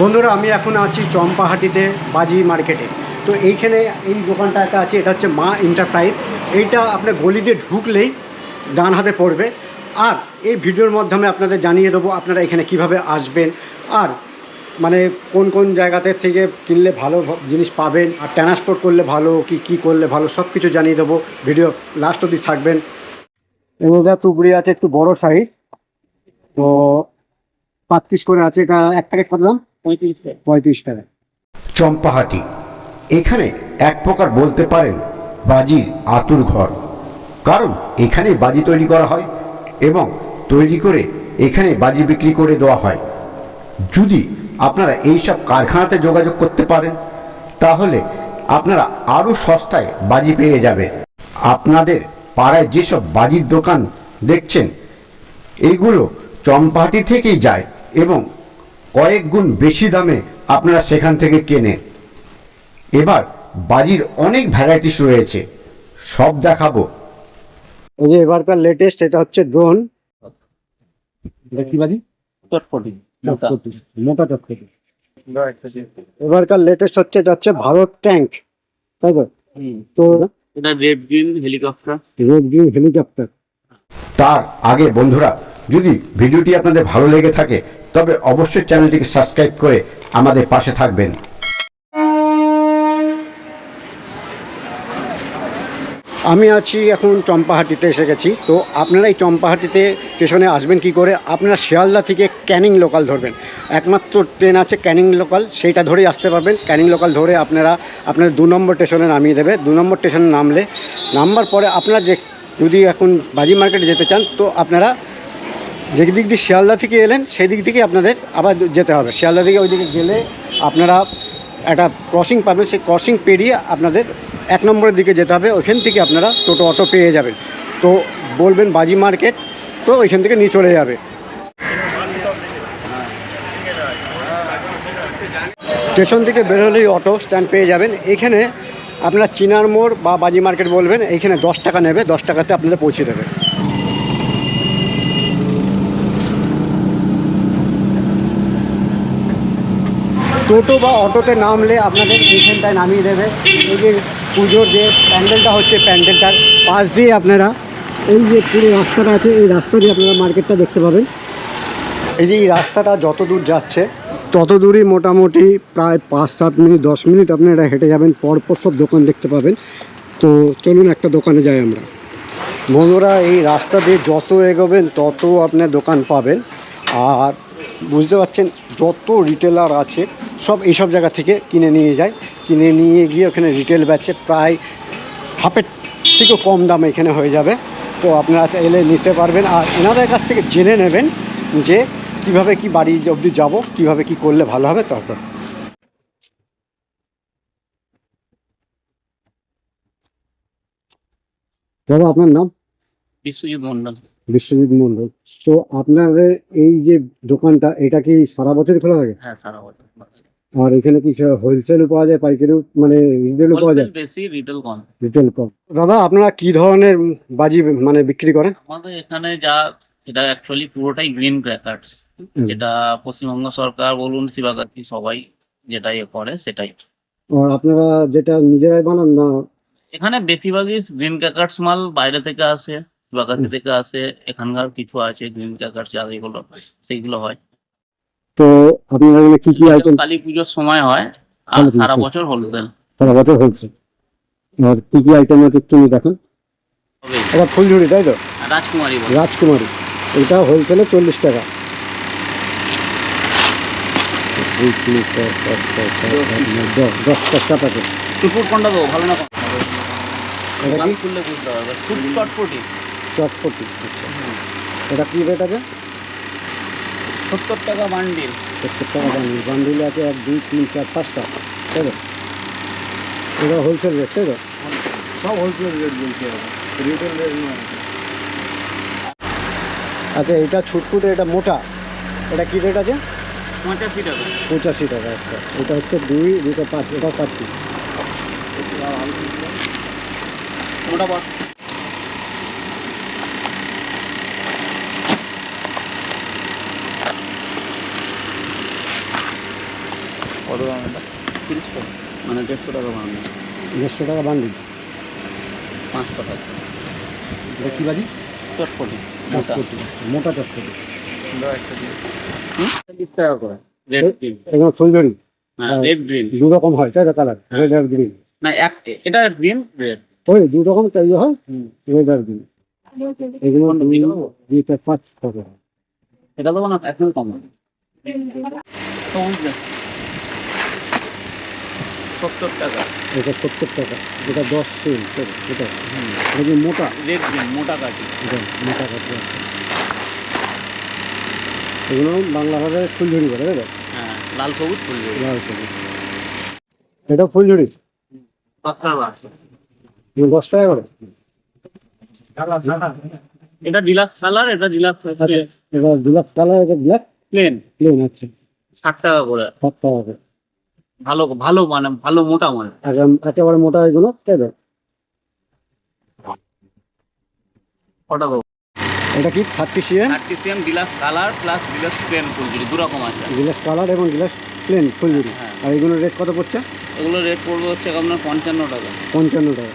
বন্ধুরা, আমি এখন আছি চম্পাহাটিতে, বাজি মার্কেটে। তো এইখানে এই দোকানটা একটা আছে, এটা হচ্ছে মা এন্টারপ্রাইজ। এইটা আপনার গলি দিয়ে ঢুকলেই ডান হাতে পড়বে। আর এই ভিডিওর মাধ্যমে আপনাদের জানিয়ে দেবো আপনারা এখানে কীভাবে আসবেন, আর মানে কোন কোন জায়গাতে থেকে কিনলে ভালো জিনিস পাবেন, আর ট্রান্সপোর্ট করলে ভালো, কি কি করলে ভালো, সব কিছু জানিয়ে দেবো। ভিডিও লাস্ট অবধি থাকবেন। এগুলো তুবড়ি আছে, একটু বড় সাইজ তো পাঁচ পিস করে আছে, এটা এক প্যাকেট কত দাম পঁয়ত্রিশ টাকা চম্পাহাটি। এখানে এক প্রকার বলতে পারেন বাজির আতুর ঘর। কারণ এখানে বাজি তৈরি করা হয় এবং তৈরি করে এখানে বাজি বিক্রি করে দেওয়া হয়। যদি আপনারা এইসব কারখানাতে যোগাযোগ করতে পারেন তাহলে আপনারা আরও সস্তায় বাজি পেয়ে যাবে আপনাদের পাড়ায় যেসব বাজির দোকান দেখছেন এইগুলো চম্পাহাটি থেকেই যায় এবং কয়েক গুণ বেশি দামে আপনারা সেখান থেকে কেনেন। এবার বাজির অনেক ভ্যারাইটিস রয়েছে। সব দেখাবো। এই যে এবারকার লেটেস্ট এটা হচ্ছে ড্রোন এটা কি বাজি? চটপটি মোটা। চটপটি এবারকার লেটেস্ট হচ্ছে এটা হচ্ছে ভারত ট্যাঙ্ক তাই তো? তো এটা red green helicopter red green helicopter তার আগে বন্ধুরা যদি ভিডিওটি আপনাদের ভালো লেগে থাকে তবে অবশ্যই চ্যানেলটিকে সাবস্ক্রাইব করে আমাদের পাশে থাকবেন। আমি আছি এখন চম্পাহাটিতে এসে গেছি। তো আপনারা এই চম্পাহাটিতে স্টেশনে আসবেন কি করে? আপনারা শিয়ালদা থেকে ক্যানিং লোকাল ধরবেন। একমাত্র ট্রেন আছে ক্যানিং লোকাল, সেইটা ধরেই আসতে পারবেন। ক্যানিং লোকাল ধরে আপনারা আপনাদের দু নম্বর স্টেশনে নামিয়ে দেবে। দু নম্বর স্টেশনে নামলে, নামবার পরে আপনারা যে যদি এখন বাজি মার্কেটে যেতে চান, তো আপনারা যে দিক দিয়ে শিয়ালদা থেকে এলেন সেই দিক থেকে আপনাদের আবার যেতে হবে। শিয়ালদা থেকে ওইদিকে গেলে আপনারা একটা ক্রসিং পাবেন, সেই ক্রসিং পেরিয়ে আপনাদের এক নম্বরের দিকে যেতে হবে। ওইখান থেকে আপনারা টোটো, অটো পেয়ে যাবেন। তো বলবেন বাজি মার্কেট, তো ওইখান থেকে নিয়ে চলে যাবে। স্টেশন থেকে বেরোলেই অটো স্ট্যান্ড পেয়ে যাবেন। এখানে আপনারা চিনার মোড় বা বাজি মার্কেট বলবেন এইখানে দশ টাকা নেবে, দশ টাকাতে আপনাদের পৌঁছে দেবে। টোটো বা অটোতে নামলে আপনাদের এইখানটায় নামিয়ে দেবে। এই যে পুজোর যে প্যান্ডেলটা হচ্ছে প্যান্ডেলটার পাশ দিয়ে আপনারা এই যে পুরো রাস্তাটা আছে, এই রাস্তা দিয়ে আপনারা মার্কেটটা দেখতে পাবেন। এই যে এই রাস্তাটা যত দূর যাচ্ছে, তত দূরই মোটামুটি প্রায় পাঁচ, সাত মিনিট, দশ মিনিট আপনারা হেঁটে যাবেন, পরপর সব দোকান দেখতে পাবেন। তো চলুন একটা দোকানে যাই আমরা। বন্ধুরা, এই রাস্তা দিয়ে যত এগোবেন, তত আপনার দোকান পাবেন। আর বুঝতে পারছেন, যত রিটেলার আছে সব এইসব জায়গা থেকে কিনে নিয়ে যায়। কিনে নিয়ে গিয়ে ওখানে রিটেল বেচে প্রায় হাফের থেকেও কম দামে এখানে হয়ে যাবে। তো আপনারা এলে নিতে পারবেন। আর এনাদের কাছ থেকে জেনে নেবেন যে কীভাবে কি বাড়ি অবধি যাব কীভাবে কি করলে ভালো হবে তারপর। দাদা আপনার নাম? বিশ্বজিৎ মন্ডল বিশ্বজিৎ মন্ডল তো আপনাদের এই যে দোকানটা এটা কি সারা বছরই খোলা থাকে? হ্যাঁ সারা বছর। আর এখানে কি হোলসেলও পাওয়া যায় পাইকারিও? মানে রিটেলও পাওয়া যায়? বেশি রিটেল কম। রিটেল কম। দাদা আপনারা কি ধরনের বাজি মানে বিক্রি করেন? আমাদের এখানে যা সেটা অ্যাকচুয়ালি পুরোটাই গ্রিন ক্র্যাকার্স যেটা পশ্চিমবঙ্গ সরকার বলুন শিবাগাতি সবাই যেটা ইয়ে করে সেটাই। আর আপনারা যেটা নিজেরাই বানান না? এখানে বেশিরভাগই গ্রিন ক্র্যাকার্স মাল বাইরে থেকে আসে শিবাগাতি থেকে আসে এখানকার কিছু আছে গ্রিন ক্র্যাকার্স যেগুলো সেইগুলো হয়। তো আপনারা এখানে কি কি আইটেম কালী পুজোর সময় হয় আর সারা বছর হোলসেল সারা বছর হচ্ছে আর কি কি আইটেম আছে একটু দেখান। এটা ফুলঝুরি তাই তো? রাজকুমারী বলে। রাজকুমারী। এটা হোলসেলে চল্লিশ টাকা। দশটা প্যাকেট ফুড কোনটা দেবো? ভালো না এটা কি? চটপটি। চটপটি আচ্ছা। এটা কি রেট আছে? সত্তর টাকা বান্ডিল। সত্তর টাকা বান্ডিল। বান্ডিলে আছে এক দুই তিন চার পাঁচটা তাই তো? এটা হোলসেল রেট তাই তো? সব হোলসেল রেট বলতে হবে। রিটেল রেট নয়। আচ্ছা এটা ছুটফুটে এটা মোটা। এটা কি রেট আছে? পঁচাশি টাকা। পঁচাশি টাকা একটা। এটা হচ্ছে দুই দুটো পাঁচ এটা পাঁচ পিস ওটা বল কত দাম তিরিশ টাকা। মানে দেড়শো টাকা বাংলা দেড়শো টাকা বান্ডিল। পাঁচশো টাকা। এটা কী বাজি? চটপটি। চটপটি। মোটা চটপটি। তিরিশ টাকা করে। Red green. এগুলো ফুলঝুরি হ্যাঁ রেড গ্রিন। দু রকম হয় তাই কালার? রেড আর গ্রিন। না এক এটা গ্রিন রেড। ওই দু রকম তৈরি হয়। রেড আর গ্রিন। এগুলো দুই দিতে পারব? দুই চার পাঁচ টাকা এটা দেবো না একদম কম সত্তর টাকা। এটা সত্তর টাকা এটা দশ সেল এটা এটা মোটা? রেড গ্রিন মোটা কাঠি। মোটা কাটবে এগুলো বাংলা ভাষায় ফুলঝুরি বলে তাই হ্যাঁ লাল সবুজ ফুল লাল সবুজ। এটা এগুলো দশ টাকা করে? এটা ডিলাক্স কালার এটা ডিলাক্স আচ্ছা এটা ডিলাক্স কালার এটা ব্ল্যাক প্লেন প্লেন আছে ষাট টাকা করে। সাত টাকা করে। ভালো ভালো মানে ভালো মোটা মানে। একেবারে মোটা এগুলো তাই তো? কটা দেবো এটা কি? Thirty CM? Thirty CM deluxe colour plus deluxe plain ফুলঝুরি দু রকম আছে। গ্লাস কালার এবং গ্লাস প্লেন ফুলঝুরি। হ্যাঁ। আর এগুলো রেট কত পড়ছে? এগুলো রেট পড়বে হচ্ছে আপনার পঞ্চান্ন টাকা। পঞ্চান্ন টাকা।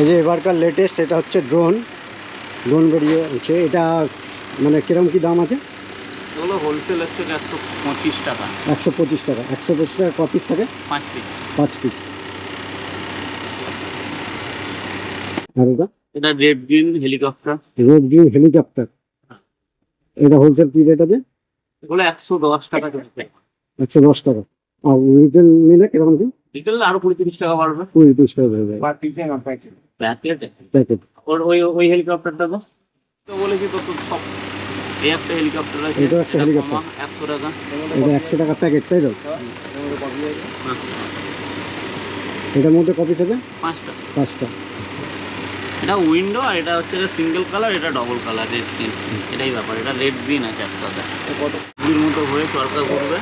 এই যে এবারকার লেটেস্ট এটা হচ্ছে ড্রোন ড্রোন বেরিয়েছে। এটা মানে কীরকম কি দাম আছে? এগুলো হোলসেল হচ্ছে একশো পঁচিশ টাকা। একশো পঁচিশ টাকা। একশো পঁচিশ টাকা ক পিস থাকে? পাঁচ পিস পাঁচ পিস আর এটা? এটা red green helicopter red green helicopter এটা হোলসেল কি রেট আছে? এগুলো একশো দশ টাকা একশো দশ টাকা। আর রিটেল নিলে কীরকম কি? রিটেল আরও কুড়ি তিরিশ টাকা বাড়বে। কুড়ি তিরিশ টাকা যায়। প্যাকেট প্যাকেট ওর ওই ওই হেলিকপ্টারটা তো। তো বলেছি তো সব এই একটা হেলিকপ্টার আছে এটাও একটা এটা হেলিকপ্টার। কমা, একশো টাকা এটা একশো টাকা প্যাকেট তাই তো? হ্যাঁ, এটার মধ্যে কপিস আছে? পাঁচটা। পাঁচটা। এটা উইন্ডো আর এটা হচ্ছে সিঙ্গেল কালার এটা ডবল কালার রেড গ্রিন এটাই ব্যাপার এটা রেড গ্রিন আছে একসাথে। কত কুড়ির মতো হয়ে চরকা ঘুরবে।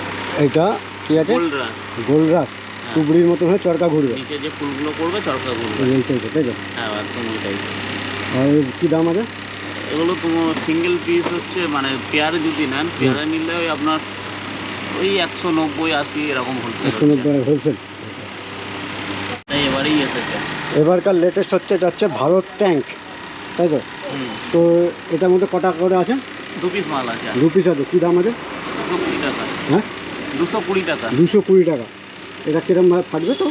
এটা কি আছে? গোল্ড রাস। গোল রাস টুবড়ির মতো হয়ে চরকা ঘুরবে। নিচে যে ফুলগুলো পড়বে চরকা ঘুরবে। এই টাইপের তাই তো? হ্যাঁ একদম ওইটাই আর কি দাম আছে? এগুলো তোমার সিঙ্গেল পিস হচ্ছে মানে পেয়ারে যদি নেন পেয়ারে নিলে ওই আপনার ওই একশো নব্বই আশি এরকম হোলসেল এবারেই এসেছে। এবারকার লেটেস্ট হচ্ছে এটা হচ্ছে ভারত ট্যাঙ্ক তাই তো? তো এটার মধ্যে কটা করে আছে? দু পিস মাল আছে। দু পিস আছে কী দাম আছে? দুশো কুড়ি টাকা। হ্যাঁ? দুশো কুড়ি টাকা। দুশো কুড়ি টাকা। এটা কিরম ভাবে ফাটবে তো?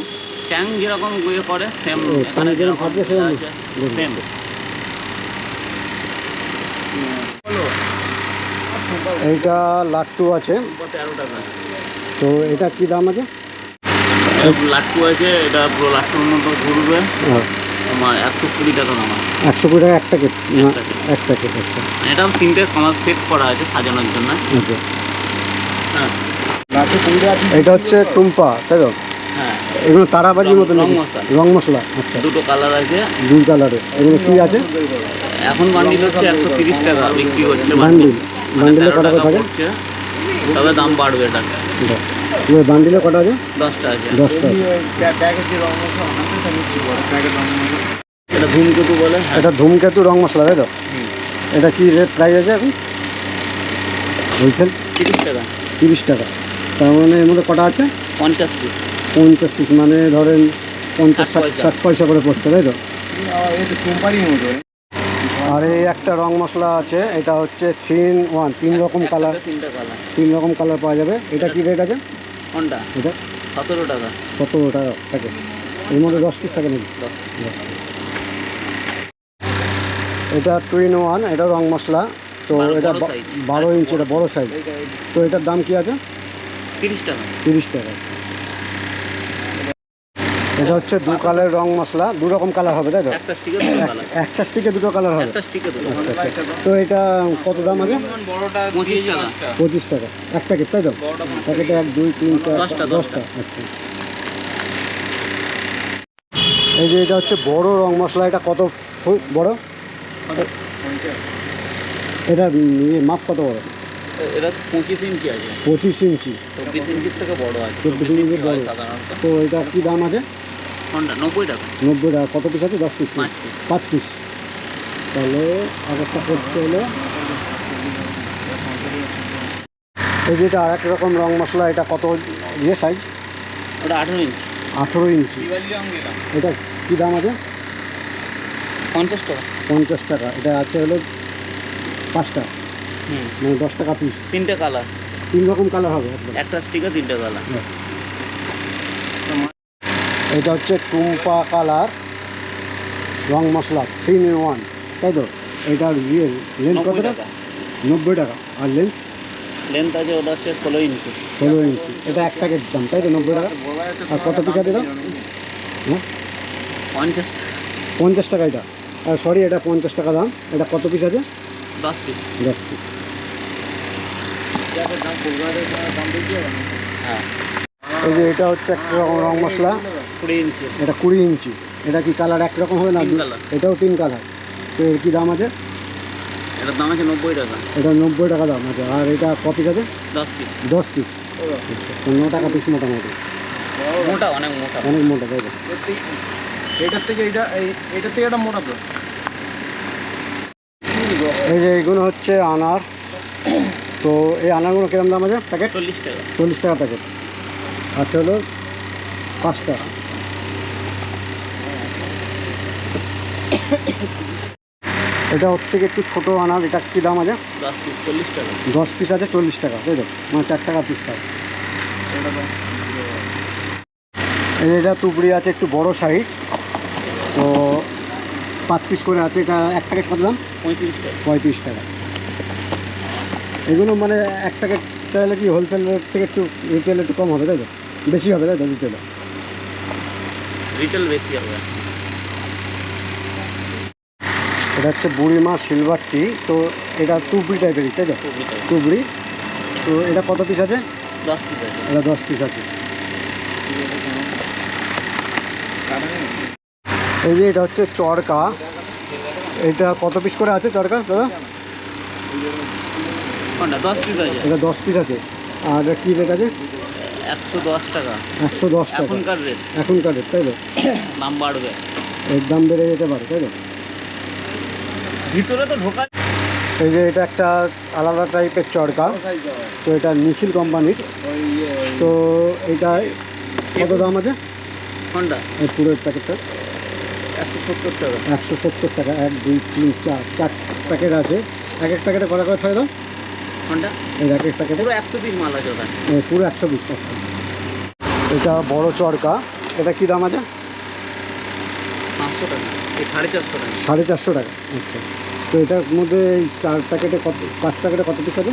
ট্যাঙ্ক যেরকম ইয়ে করে সেম যেরকম ফাটবে সেরকম। সেম এইটা লাট্টু আছে। তেরো টাকা তো এটা কি দাম আছে? লাট্টু আছে এটা পুরো লাট্টুর মতো ঘুরবে। তোমার একশো কুড়ি টাকা নামা একশো কুড়ি টাকা এক প্যাকেট না এক packet। এক প্যাকেট আচ্ছা এটাও তিনটে আমার সেট করা আছে সাজানোর জন্য। আচ্ছা। হ্যাঁ। এটা হচ্ছে টুম্পা তাই তো? হ্যাঁ। এগুলো তারাবাজির মতো রং নাকি? মশলা। রং মশলা আচ্ছা। দুটো কালার আছে। দুই কালারের এগুলো কি আছে? এখন বান্ডিল হচ্ছে একশো তিরিশ টাকা বিক্রি হচ্ছে বান্ডিল। বান্ডিলে কটা করে টাকা থাকে তবে দাম বাড়বে এটা। এবার বান্ডিলে কটা আছে? দশটা আছে। দশটা এটা ধূমকেতু বলে। এটা ধূমকেতু রং মশলা তাই তো? এটা কি রেট প্রাইস আছে এখন? বলছেন? তিরিশ টাকা। তিরিশ টাকা। তার মানে এর মধ্যে কটা আছে? পঞ্চাশ পিস। পঞ্চাশ পিস মানে ধরেন পঞ্চাশ ষাট পয়সা। ষাট পয়সা করে পড়ছে তাই তো? আর এই একটা রং মশলা আছে এটা হচ্ছে থ্রি ইন ওয়ান তিন রকম কালার তিনটা কালার তিন রকম কালার পাওয়া যাবে। এটা কি রেট আছে? কোনটা? এটা সতেরো টাকা। সতেরো টাকা থাকে এর মধ্যে দশ পিস থাকে নাকি। এটা টু ইন ওয়ান এটা রং মশলা। তো এটা। বারো ইঞ্চি এটা বড়ো সাইজ তো এটার দাম কি আছে? তিরিশ টাকা। তিরিশ টাকা। এটা হচ্ছে দু কালার রং মশলা দু রকম কালার হবে তাই তো? একটা স্টিকে দুটো কালার একটা স্টিকে দুটো কালার হবে। একটা স্টিকে দুটো। আচ্ছা আচ্ছা। তো এটা কত দাম আছে পঁচিশ টাকা। এক প্যাকেট তাই তো? প্যাকেটে এক দুই তিন চার দশটা, আচ্ছা। এই যে এটা হচ্ছে বড় রং মশলা এটা কত বড়? এটা ইয়ে মাপ কত বড়? এটা পঁচিশ ইঞ্চি আছে। পঁচিশ ইঞ্চি। চব্বিশ ইঞ্চির থেকে বড় আছে। চব্বিশ ইঞ্চি বড়। হয় তো এটা কি দাম আছে কোনটা? নব্বই টাকা নব্বই টাকা কত পিস আছে? দশ পিস পাঁচ পিস তাহলে একটা করতে হলো এই যেটা আর এক রকম রং মশলা এটা কত ইয়ে সাইজ ওটা আঠেরো ইঞ্চ। আঠেরো ইঞ্চি। এটা কী দাম আছে? পঞ্চাশ টাকা। পঞ্চাশ টাকা। এটা আছে হলো পাঁচটা। হুম। মানে দশ টাকা পিস তিনটে কালার তিন রকম কালার হবে। একটা স্টিকার তিনটে কালার এটা হচ্ছে টুম্পা কালার রং মশলা থ্রি ইন ওয়ান তাই তো? এটার ইয়ে লেন্থ কত টাকা? নব্বই টাকা। আর লেন্থ লেন্থ আছে ওটা হচ্ছে ষোলো ইঞ্চি ষোলো ইঞ্চি এটা এক প্যাকেট দাম তাই তো? নব্বই টাকা? আর কত পিস আছে দাম হ্যাঁ? পঞ্চাশ। পঞ্চাশ টাকা এটা। আর সরি এটা পঞ্চাশ টাকা দাম। এটা কত পিস আছে? দশ পিস দশ পিস হ্যাঁ এই যে এটা হচ্ছে একটা রং মশলা। কুড়ি ইঞ্চি। এটা কুড়ি ইঞ্চি। এটা কি কালার একরকম হবে না তিন কালার এটাও তিন কালার তো এর কি দাম আছে? এটার দাম আছে নব্বই টাকা। এটা নব্বই টাকা দাম আছে। আর এটা ক পিস আছে? দশ পিস দশ পিস পনেরো টাকা পিস মোটামুটি। মোটা অনেক মোটা। অনেক মোটা তাই তো? এটার থেকে এটা এই এটার থেকে এটা মোটা তো। এই যে এইগুলো হচ্ছে আনার। তো এই আনারগুলো কিরম দাম আছে? প্যাকেট? চল্লিশ টাকা। চল্লিশ টাকা প্যাকেট। আচ্ছা হলো পাঁচটা এটা ওর থেকে একটু ছোটো আনার এটা কী দাম আছে? দশ পিস চল্লিশ টাকা। দশ পিস আছে চল্লিশ টাকা তাই তো মানে চার টাকা পিস টাকা এটা তুবড়ি আছে একটু বড় সাইজ তো পাঁচ পিস করে আছে এটা এক প্যাকেট কত দাম? পঁয়ত্রিশ টাকা। পঁয়ত্রিশ টাকা। এগুলো মানে এক প্যাকেট চাইলে কি হোলসেল রেট থেকে একটু রিটেল একটু কম হবে তাই তো? বেশি হবে তাই তো রিটেলে রিটেল বেশি হবে। এটা হচ্ছে বুড়িমা সিলভার টি তো এটা টুবড়ি টাইপেরই তাই তো? তুবড়ি তো এটা কত পিস আছে? দশ পিস আছে। এটা দশ পিস আছে। এই যে এটা হচ্ছে চড়কা এটা কত পিস করে আছে চড়কা দাদা? এটা দশ পিস আছে। আর এটা কী রেট আছে? একশো দশ টাকা। একশো দশ টাকা। এখনকার রেট এখনকার রেট তাই তো? দাম বাড়বে। এর দাম বেড়ে যেতে পারে তাই তো? ভিতরে তো ঢোকা এই যে এটা একটা আলাদা টাইপের চড়কা তো এটা নিখিল কোম্পানির। তো এটা কত দাম আছে? কোনটা এই পুরো প্যাকেটটা। একশো সত্তর টাকা। একশো সত্তর টাকা এক দুই তিন চার চার প্যাকেট আছে। এক এক প্যাকেটে কত করে থাকে দাম? কোনটা এই এক এক প্যাকেটে। পুরো একশো পিস মাল আছে ওটা পুরো একশো আচ্ছা এটা বড় চড়কা এটা কী দাম আছে? পাঁচশো টাকা। সাড়ে চারশো টাকা। সাড়ে চারশো টাকা। আচ্ছা। তো এটার মধ্যে চার প্যাকেটে কত পাঁচ প্যাকেটে কত পিস আছে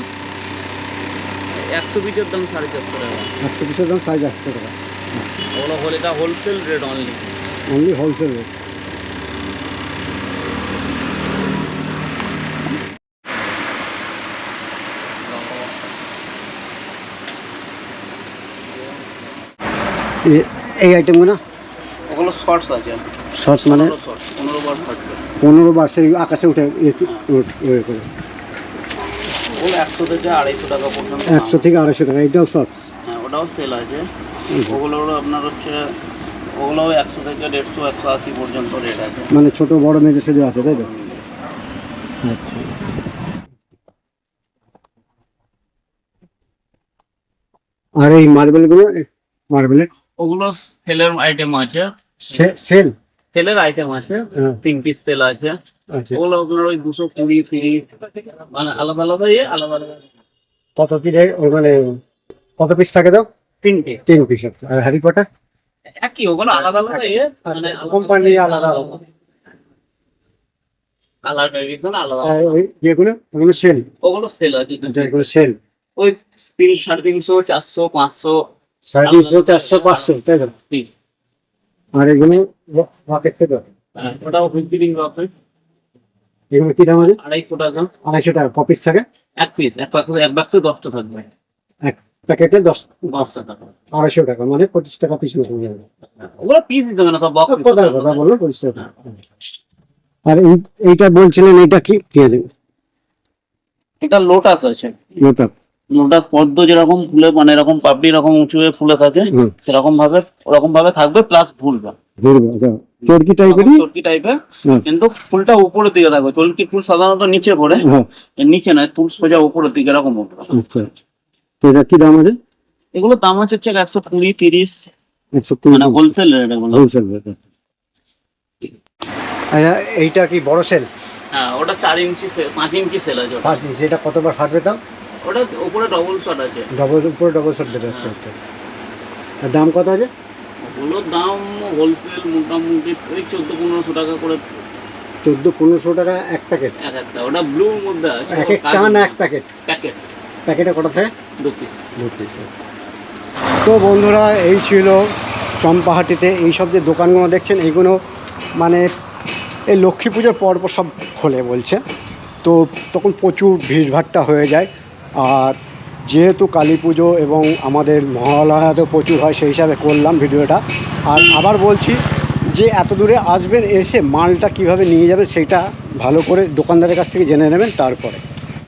একশো পিসের দাম সাড়ে চারশো টাকা। একশো পিসের দাম সাড়ে চারশো টাকা। ওগুলো হলে এটা wholesale rate only only wholesale rate এই আইটেমগুলো শর্টস আছে? শর্টস মানে? পনেরো বার পনেরো বার সেই আকাশে উঠে ইয়ে করে। একশো থেকে আড়াইশো টাকা পর্যন্ত একশো থেকে আড়াইশো টাকা এটাও শর্টস। হ্যাঁ ওটাও সেল আছে। ওগুলো আপনার হচ্ছে ওগুলো একশো থেকে দেড়শো একশো আশি পর্যন্ত রেট আছে। মানে ছোট বড় মেজে সেজে আছে তাই তো? আচ্ছা। আর এই মার্বেলগুলো মার্বেলের? ওগুলো সেলের আইটেম আছে। সেল। সেলের আইটেম আছে হ্যাঁ। তিন পিস সেল আছে। আচ্ছা। ওগুলো আপনার ওই দুশো কুড়ি তিরিশ মানে আলাদা আলাদা ইয়ে আলাদা আলাদা। কত পিস মানে কত পিস থাকে দাও? তিনটে তিন পিস আছে আর হ্যারি পটার একই ওগুলো আলাদা আলাদা ইয়ে মানে কোম্পানি আলাদা আলাদা কালার আলাদা ওই যেগুলো ওগুলো সেল ওগুলো সেল আছে আচ্ছা এগুলো সেল ওই তিন সাড়ে তিনশো চারশো পাঁচশো সাড়ে তিনশো চারশো পাঁচশো তাই তো? পিস আর এগুলো রকেট হ্যাঁ, ওটাও ফিফটিন রকেট এগুলো কি দাম আছে? আড়াইশো টাকা। আড়াইশো টাকা কপিস থাকে? এক পিস এক বাক্স এক বাক্সে দশটা থাকবে। এক প্যাকেটে দশ দশটা টাকা আড়াইশো টাকা মানে পঁচিশ টাকা পিস মতো হয়ে যাবে। ওগুলো পিস দিতে না সব বক্স কথার কথা বলল পঁচিশ টাকা। আর এই- এইটা বলছিলেন এইটা কি? কে দেবে এটা লোটাস আছে। ওটা লোটাস পদ্ম যেরকম ফুলে মানে এরকম পাপড়ি এরকম উঁচু হয়ে ফুলে থাকে সেরকম ভাবে ওরকম ভাবে থাকবে প্লাস ফুলবা আচ্ছা চরকি টাইপেরই চরকি টাইপের কিন্তু ফুলটা উপরের দিকে থাকবে চরকি ফুল সাধারণত নিচে পড়ে হ্যাঁ। নিচে নয় ফুল সোজা উপরের দিকে এরকম উঠবে আচ্ছা। এটা কি দাম আছে? এগুলো দাম হচ্ছে হচ্ছে একশো কুড়ি তিরিশ। মানে হোলসেল রেট এগুলো। হোলসেল রেট আচ্ছা। এইটা কি বড় সেল? হ্যাঁ ওটা চার ইঞ্চি সেল পাঁচ ইঞ্চি সেল আছে পাঁচ ইঞ্চি এটা কতবার ফাটবে দাম? ওটা উপরে ডবল শট আছে। ডবল উপরে ডবল সেট দেবে আচ্ছা আচ্ছা। আর দাম কত আছে? ওগুলোর দাম হোলসেল মোটামুটি ওই চোদ্দ পনেরোশো টাকা করে। চোদ্দ পনেরোশো টাকা এক প্যাকেট এক একটা ওটা ব্লুর মধ্যে আছে। এক একটা না এক প্যাকেট প্যাকেট প্যাকেটে কটা থাকে? দু পিস তো বন্ধুরা এই ছিল চম্পাহাটিতে। এইসব যে দোকানগুলো দেখছেন এইগুলো মানে এই লক্ষ্মী পুজোর পরপর সব খোলে বলছে। তো তখন প্রচুর ভিড়ভাট্টা হয়ে যায়। আর যেহেতু কালী পুজো এবং আমাদের মহালয়াতেও প্রচুর হয়, সেই হিসাবে করলাম ভিডিওটা। আর আবার বলছি যে এত দূরে আসবেন, এসে মালটা কীভাবে নিয়ে যাবে সেটা ভালো করে দোকানদারের কাছ থেকে জেনে নেবেন, তারপরে।